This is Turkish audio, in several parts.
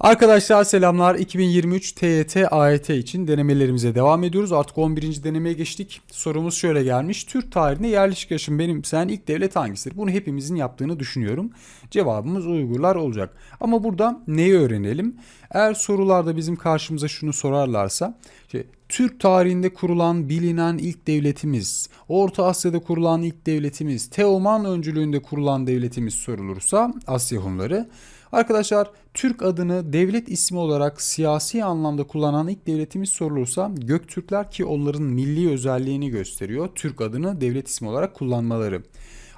Arkadaşlar selamlar. 2023 TYT AYT için denemelerimize devam ediyoruz. Artık 11. denemeye geçtik. Sorumuz şöyle gelmiş. Türk tarihinde yerleşik yaşam benimseyen ilk devlet hangisidir? Bunu hepimizin yaptığını düşünüyorum. Cevabımız Uygurlar olacak. Ama burada neyi öğrenelim? Eğer sorularda bizim karşımıza şunu sorarlarsa işte, Türk tarihinde kurulan bilinen ilk devletimiz, Orta Asya'da kurulan ilk devletimiz, Teoman öncülüğünde kurulan devletimiz sorulursa Asya Hunları Arkadaşlar Türk adını devlet ismi olarak siyasi anlamda kullanan ilk devletimiz sorulursa Göktürkler ki onların milli özelliğini gösteriyor. Türk adını devlet ismi olarak kullanmaları.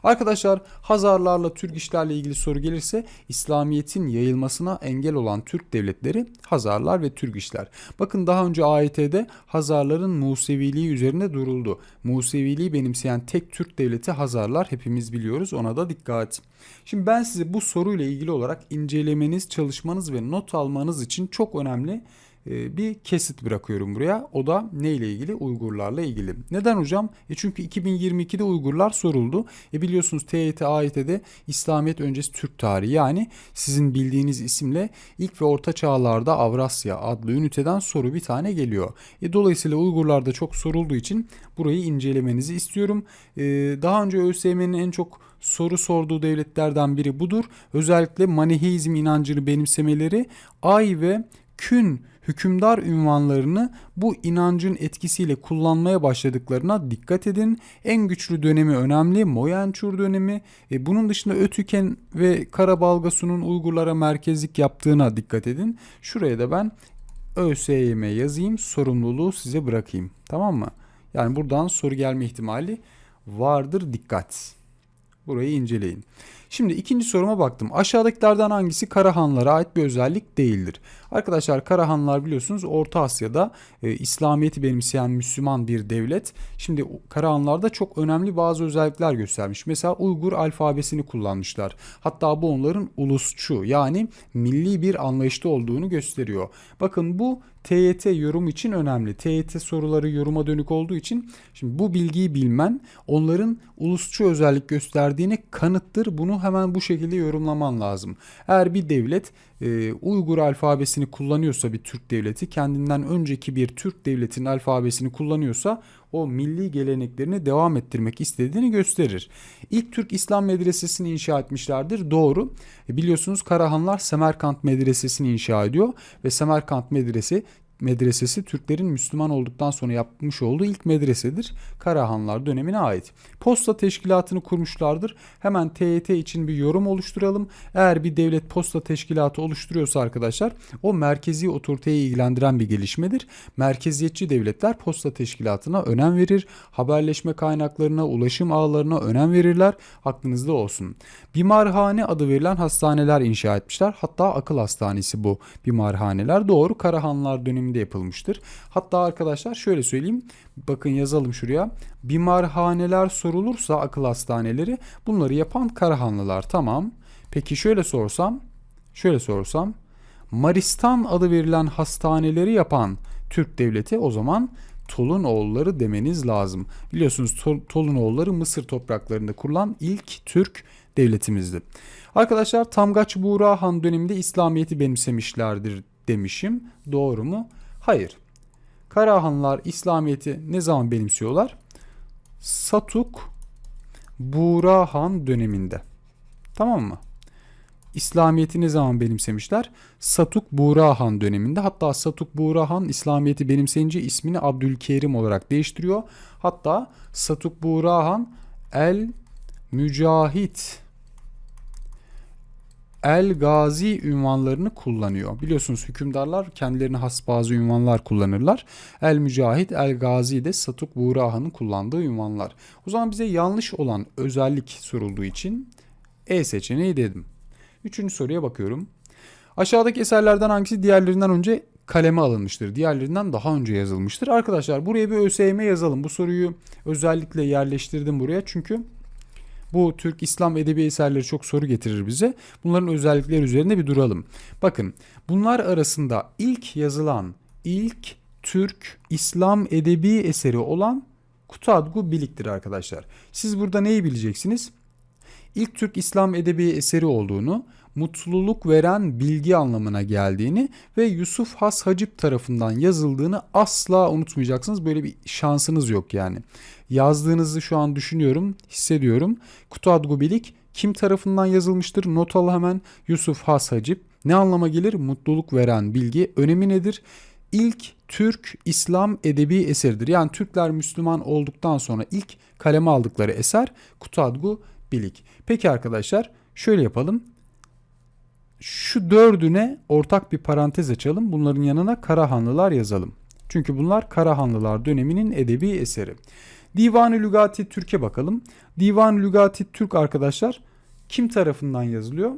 Arkadaşlar Hazarlarla Türk işlerle ilgili soru gelirse İslamiyet'in yayılmasına engel olan Türk devletleri Hazarlar ve Türk işler. Bakın daha önce AYT'de Hazarların Museviliği üzerinde duruldu. Museviliği benimseyen tek Türk devleti Hazarlar hepimiz biliyoruz ona da dikkat. Şimdi ben size bu soruyla ilgili olarak incelemeniz, çalışmanız ve not almanız için çok önemli bir kesit bırakıyorum buraya. O da ne ile ilgili? Uygurlarla ilgili. Neden hocam? E çünkü 2022'de Uygurlar soruldu. E biliyorsunuz TYT AYT'de İslamiyet öncesi Türk tarihi yani sizin bildiğiniz isimle ilk ve orta çağlarda Avrasya adlı üniteden soru bir tane geliyor. E dolayısıyla Uygurlarda çok sorulduğu için burayı incelemenizi istiyorum. E, daha önce ÖSYM'nin en çok soru sorduğu devletlerden biri budur. Özellikle Maniheizm inancını benimsemeleri Ay ve Kün hükümdar ünvanlarını bu inancın etkisiyle kullanmaya başladıklarına dikkat edin. En güçlü dönemi önemli. Moyençur dönemi. E, bunun dışında Ötüken ve Karabalgasu'nun Uygurlara merkezlik yaptığına dikkat edin. Şuraya da ben ÖSYM yazayım. Sorumluluğu size bırakayım. Tamam mı? Yani buradan soru gelme ihtimali vardır. Dikkat. Burayı inceleyin. Şimdi ikinci soruma baktım. Aşağıdakilerden hangisi Karahanlara ait bir özellik değildir? Arkadaşlar Karahanlar biliyorsunuz Orta Asya'da e, İslamiyet'i benimseyen Müslüman bir devlet. Şimdi Karahanlarda çok önemli bazı özellikler göstermiş. Mesela Uygur alfabesini kullanmışlar. Hatta bu onların ulusçu yani milli bir anlayışta olduğunu gösteriyor. Bakın bu TYT yorum için önemli. TYT soruları yoruma dönük olduğu için şimdi bu bilgiyi bilmen onların ulusçu özellik gösterdiğini kanıttır. Bunu hemen bu şekilde yorumlaman lazım. Eğer bir devlet e, Uygur alfabesini kullanıyorsa bir Türk devleti kendinden önceki bir Türk devletinin alfabesini kullanıyorsa o milli geleneklerini devam ettirmek istediğini gösterir. İlk Türk İslam medresesini inşa etmişlerdir. Doğru. E, biliyorsunuz Karahanlar Semerkant medresesini inşa ediyor ve Semerkant medresi medresesi Türklerin Müslüman olduktan sonra yapmış olduğu ilk medresedir. Karahanlar dönemine ait. Posta teşkilatını kurmuşlardır. Hemen TYT için bir yorum oluşturalım. Eğer bir devlet posta teşkilatı oluşturuyorsa arkadaşlar o merkezi otoriteyi ilgilendiren bir gelişmedir. Merkeziyetçi devletler posta teşkilatına önem verir. Haberleşme kaynaklarına, ulaşım ağlarına önem verirler. Aklınızda olsun. Bimarhane adı verilen hastaneler inşa etmişler. Hatta akıl hastanesi bu bimarhaneler. Doğru Karahanlar döneminde yapılmıştır. Hatta arkadaşlar şöyle söyleyeyim. Bakın yazalım şuraya. Bimarhaneler sorulursa akıl hastaneleri bunları yapan Karahanlılar. Tamam. Peki şöyle sorsam. Şöyle sorsam. Maristan adı verilen hastaneleri yapan Türk devleti o zaman Tolunoğulları demeniz lazım. Biliyorsunuz Tol- Tolunoğulları Mısır topraklarında kurulan ilk Türk devletimizdi. Arkadaşlar Tamgaç Buğra Han döneminde İslamiyet'i benimsemişlerdir demişim. Doğru mu? Hayır. Karahanlar İslamiyet'i ne zaman benimsiyorlar? Satuk Buğra Han döneminde. Tamam mı? İslamiyet'i ne zaman benimsemişler? Satuk Buğra Han döneminde. Hatta Satuk Buğra Han İslamiyet'i benimseyince ismini Abdülkerim olarak değiştiriyor. Hatta Satuk Buğra Han El Mücahit El Gazi ünvanlarını kullanıyor. Biliyorsunuz hükümdarlar kendilerine has bazı ünvanlar kullanırlar. El Mücahit, El Gazi de Satuk Buğrahan'ın kullandığı ünvanlar. O zaman bize yanlış olan özellik sorulduğu için E seçeneği dedim. Üçüncü soruya bakıyorum. Aşağıdaki eserlerden hangisi diğerlerinden önce kaleme alınmıştır? Diğerlerinden daha önce yazılmıştır. Arkadaşlar buraya bir ÖSYM yazalım. Bu soruyu özellikle yerleştirdim buraya. Çünkü bu Türk İslam edebi eserleri çok soru getirir bize. Bunların özellikleri üzerinde bir duralım. Bakın bunlar arasında ilk yazılan ilk Türk İslam edebi eseri olan Kutadgu Bilik'tir arkadaşlar. Siz burada neyi bileceksiniz? İlk Türk İslam edebi eseri olduğunu, mutluluk veren bilgi anlamına geldiğini ve Yusuf Has Hacip tarafından yazıldığını asla unutmayacaksınız. Böyle bir şansınız yok yani. Yazdığınızı şu an düşünüyorum, hissediyorum. Kutadgu Bilik kim tarafından yazılmıştır? Not al hemen. Yusuf Has Hacip. Ne anlama gelir? Mutluluk veren bilgi. Önemi nedir? İlk Türk İslam edebi eseridir. Yani Türkler Müslüman olduktan sonra ilk kaleme aldıkları eser Kutadgu Bilik. Peki arkadaşlar şöyle yapalım. Şu dördüne ortak bir parantez açalım. Bunların yanına Karahanlılar yazalım. Çünkü bunlar Karahanlılar döneminin edebi eseri. Divan-ı Lügati Türk'e bakalım. Divan-ı Lügati Türk arkadaşlar kim tarafından yazılıyor?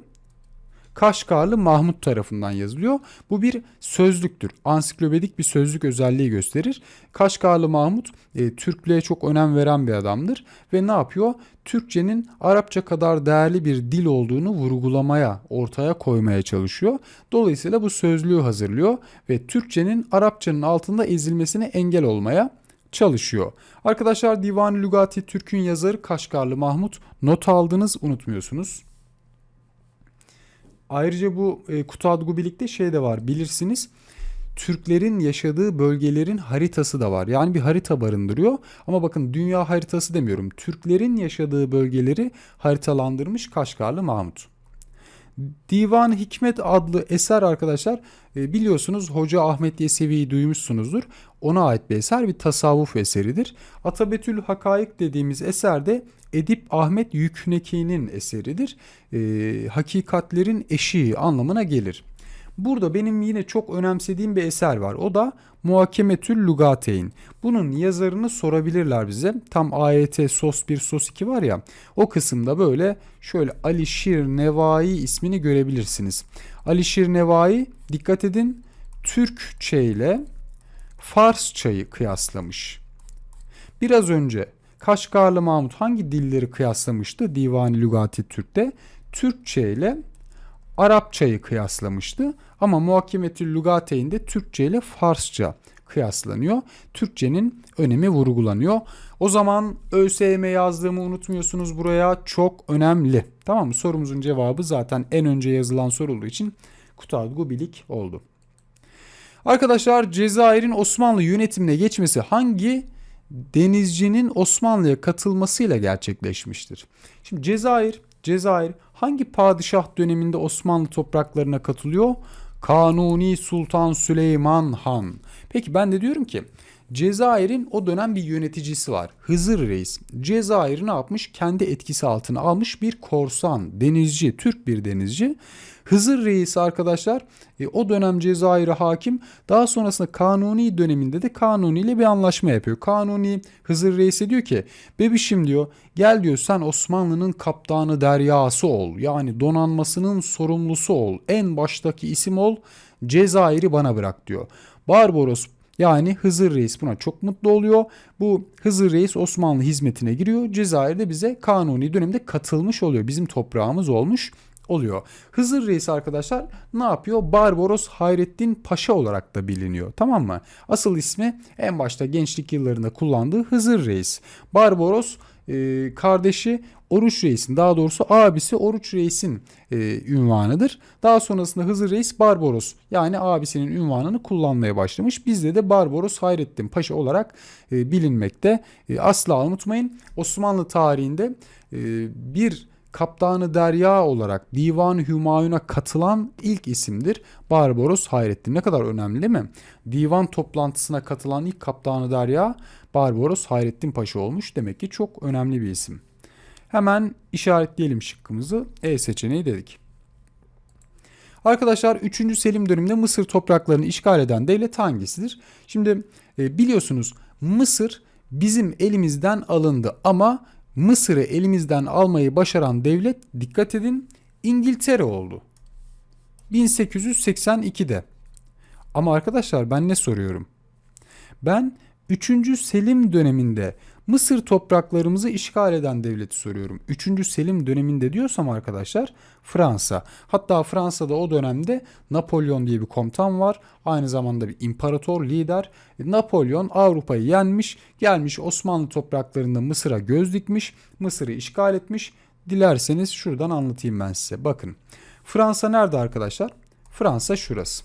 Kaşgarlı Mahmut tarafından yazılıyor. Bu bir sözlüktür. Ansiklopedik bir sözlük özelliği gösterir. Kaşgarlı Mahmut e, Türklüğe çok önem veren bir adamdır ve ne yapıyor? Türkçenin Arapça kadar değerli bir dil olduğunu vurgulamaya, ortaya koymaya çalışıyor. Dolayısıyla bu sözlüğü hazırlıyor ve Türkçenin Arapçanın altında ezilmesine engel olmaya çalışıyor. Arkadaşlar Divan-ı Lügati Türk'ün yazarı Kaşgarlı Mahmut. Not aldınız unutmuyorsunuz. Ayrıca bu e, Kutu Adgu birlikte şey de var bilirsiniz. Türklerin yaşadığı bölgelerin haritası da var. Yani bir harita barındırıyor. Ama bakın dünya haritası demiyorum. Türklerin yaşadığı bölgeleri haritalandırmış Kaşgarlı Mahmut. Divan Hikmet adlı eser arkadaşlar e, biliyorsunuz Hoca Ahmet Yesevi'yi duymuşsunuzdur. Ona ait bir eser bir tasavvuf eseridir. Atabetül Hakaik dediğimiz eserde Edip Ahmet Yükneki'nin eseridir. E, hakikatlerin eşiği anlamına gelir. Burada benim yine çok önemsediğim bir eser var. O da Muhakemetül Lugateyn. Bunun yazarını sorabilirler bize. Tam AYT SOS 1 SOS 2 var ya. O kısımda böyle şöyle Alişir Nevai ismini görebilirsiniz. Alişir Nevai dikkat edin Türkçe ile Farsçayı kıyaslamış. Biraz önce Kaşgarlı Mahmut hangi dilleri kıyaslamıştı Divani Lugati Türk'te? Türkçe ile Arapçayı kıyaslamıştı ama Muhakkemetül Lugateyn'de Türkçe ile Farsça kıyaslanıyor. Türkçenin önemi vurgulanıyor. O zaman ÖSYM yazdığımı unutmuyorsunuz buraya. Çok önemli. Tamam mı? Sorumuzun cevabı zaten en önce yazılan soru olduğu için Kutadgu Bilik oldu. Arkadaşlar Cezayir'in Osmanlı yönetimine geçmesi hangi denizcinin Osmanlı'ya katılmasıyla gerçekleşmiştir? Şimdi Cezayir, Cezayir hangi padişah döneminde Osmanlı topraklarına katılıyor? Kanuni Sultan Süleyman Han. Peki ben de diyorum ki Cezayir'in o dönem bir yöneticisi var. Hızır Reis. Cezayir'i ne yapmış? Kendi etkisi altına almış bir korsan, denizci, Türk bir denizci. Hızır Reis arkadaşlar e, o dönem Cezayir'e hakim. Daha sonrasında Kanuni döneminde de Kanuni ile bir anlaşma yapıyor. Kanuni Hızır Reis'e diyor ki bebişim diyor gel diyor sen Osmanlı'nın kaptanı deryası ol. Yani donanmasının sorumlusu ol. En baştaki isim ol. Cezayir'i bana bırak diyor. Barbaros yani Hızır Reis buna çok mutlu oluyor. Bu Hızır Reis Osmanlı hizmetine giriyor. Cezayir'de bize kanuni dönemde katılmış oluyor. Bizim toprağımız olmuş oluyor. Hızır Reis arkadaşlar ne yapıyor? Barbaros Hayrettin Paşa olarak da biliniyor. Tamam mı? Asıl ismi en başta gençlik yıllarında kullandığı Hızır Reis. Barbaros e, kardeşi Oruç Reis'in daha doğrusu abisi Oruç Reis'in e, ünvanıdır. Daha sonrasında Hızır Reis Barbaros yani abisinin ünvanını kullanmaya başlamış. Bizde de Barbaros Hayrettin Paşa olarak e, bilinmekte. E, asla unutmayın Osmanlı tarihinde e, bir Kaptanı Derya olarak Divan-ı Hümayun'a katılan ilk isimdir. Barbaros Hayrettin. Ne kadar önemli değil mi? Divan toplantısına katılan ilk Kaptanı Derya Barbaros Hayrettin Paşa olmuş. Demek ki çok önemli bir isim. Hemen işaretleyelim şıkkımızı. E seçeneği dedik. Arkadaşlar 3. Selim döneminde Mısır topraklarını işgal eden devlet hangisidir? Şimdi e, biliyorsunuz Mısır bizim elimizden alındı ama Mısır'ı elimizden almayı başaran devlet dikkat edin İngiltere oldu. 1882'de. Ama arkadaşlar ben ne soruyorum? Ben 3. Selim döneminde Mısır topraklarımızı işgal eden devleti soruyorum. 3. Selim döneminde diyorsam arkadaşlar Fransa. Hatta Fransa'da o dönemde Napolyon diye bir komutan var. Aynı zamanda bir imparator lider. Napolyon Avrupa'yı yenmiş, gelmiş Osmanlı topraklarında Mısır'a göz dikmiş, Mısır'ı işgal etmiş. Dilerseniz şuradan anlatayım ben size. Bakın. Fransa nerede arkadaşlar? Fransa şurası.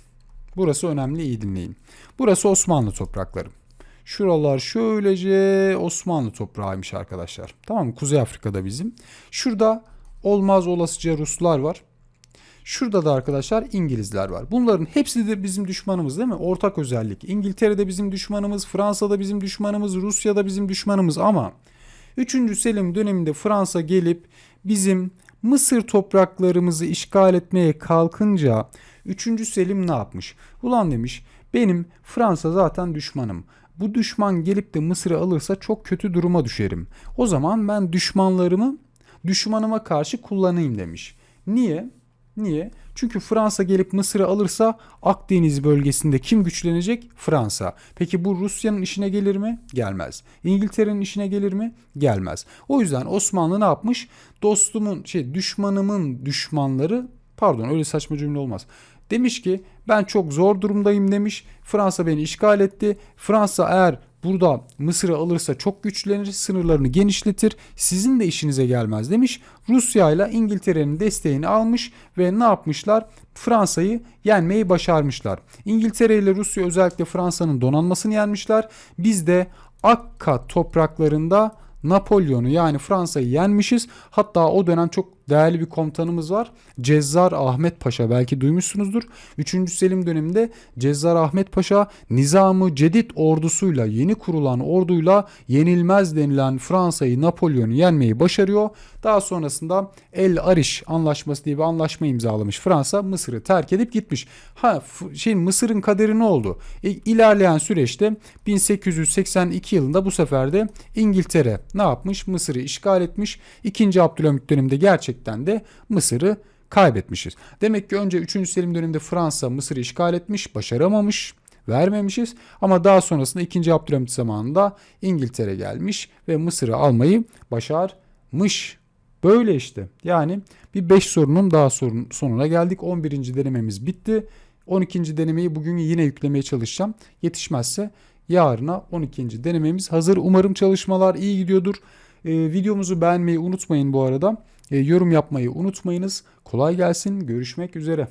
Burası önemli iyi dinleyin. Burası Osmanlı toprakları. Şuralar şöylece Osmanlı toprağıymış arkadaşlar. Tamam mı? Kuzey Afrika'da bizim. Şurada olmaz olasıca Ruslar var. Şurada da arkadaşlar İngilizler var. Bunların hepsi de bizim düşmanımız değil mi? Ortak özellik. İngiltere'de bizim düşmanımız, Fransa'da bizim düşmanımız, Rusya'da bizim düşmanımız ama 3. Selim döneminde Fransa gelip bizim Mısır topraklarımızı işgal etmeye kalkınca 3. Selim ne yapmış? Ulan demiş benim Fransa zaten düşmanım. Bu düşman gelip de Mısır'ı alırsa çok kötü duruma düşerim. O zaman ben düşmanlarımı düşmanıma karşı kullanayım demiş. Niye? Niye? Çünkü Fransa gelip Mısır'ı alırsa Akdeniz bölgesinde kim güçlenecek? Fransa. Peki bu Rusya'nın işine gelir mi? Gelmez. İngiltere'nin işine gelir mi? Gelmez. O yüzden Osmanlı ne yapmış? Dostumun, şey düşmanımın düşmanları pardon öyle saçma cümle olmaz. Demiş ki ben çok zor durumdayım demiş. Fransa beni işgal etti. Fransa eğer burada Mısır'ı alırsa çok güçlenir, sınırlarını genişletir. Sizin de işinize gelmez demiş. Rusya ile İngiltere'nin desteğini almış ve ne yapmışlar? Fransa'yı yenmeyi başarmışlar. İngiltere ile Rusya özellikle Fransa'nın donanmasını yenmişler. Biz de Akka topraklarında Napolyon'u yani Fransa'yı yenmişiz. Hatta o dönem çok değerli bir komutanımız var. Cezzar Ahmet Paşa belki duymuşsunuzdur. 3. Selim döneminde Cezzar Ahmet Paşa Nizamı Cedid ordusuyla yeni kurulan orduyla yenilmez denilen Fransa'yı Napolyon'u yenmeyi başarıyor. Daha sonrasında El Arish anlaşması diye bir anlaşma imzalamış Fransa Mısır'ı terk edip gitmiş. Ha şey Mısır'ın kaderi ne oldu? E, ilerleyen süreçte 1882 yılında bu sefer de İngiltere ne yapmış? Mısır'ı işgal etmiş. 2. Abdülhamit döneminde gerçekten de Mısır'ı kaybetmişiz. Demek ki önce 3. Selim döneminde Fransa Mısır'ı işgal etmiş, başaramamış, vermemişiz. Ama daha sonrasında 2. Abdülhamit zamanında İngiltere gelmiş ve Mısır'ı almayı başarmış. Böyle işte. Yani bir 5 sorunun daha sorun, sonuna geldik. 11. denememiz bitti. 12. denemeyi bugün yine yüklemeye çalışacağım. Yetişmezse yarına 12. denememiz hazır. Umarım çalışmalar iyi gidiyordur. Ee, videomuzu beğenmeyi unutmayın bu arada. Ee, yorum yapmayı unutmayınız. Kolay gelsin. Görüşmek üzere.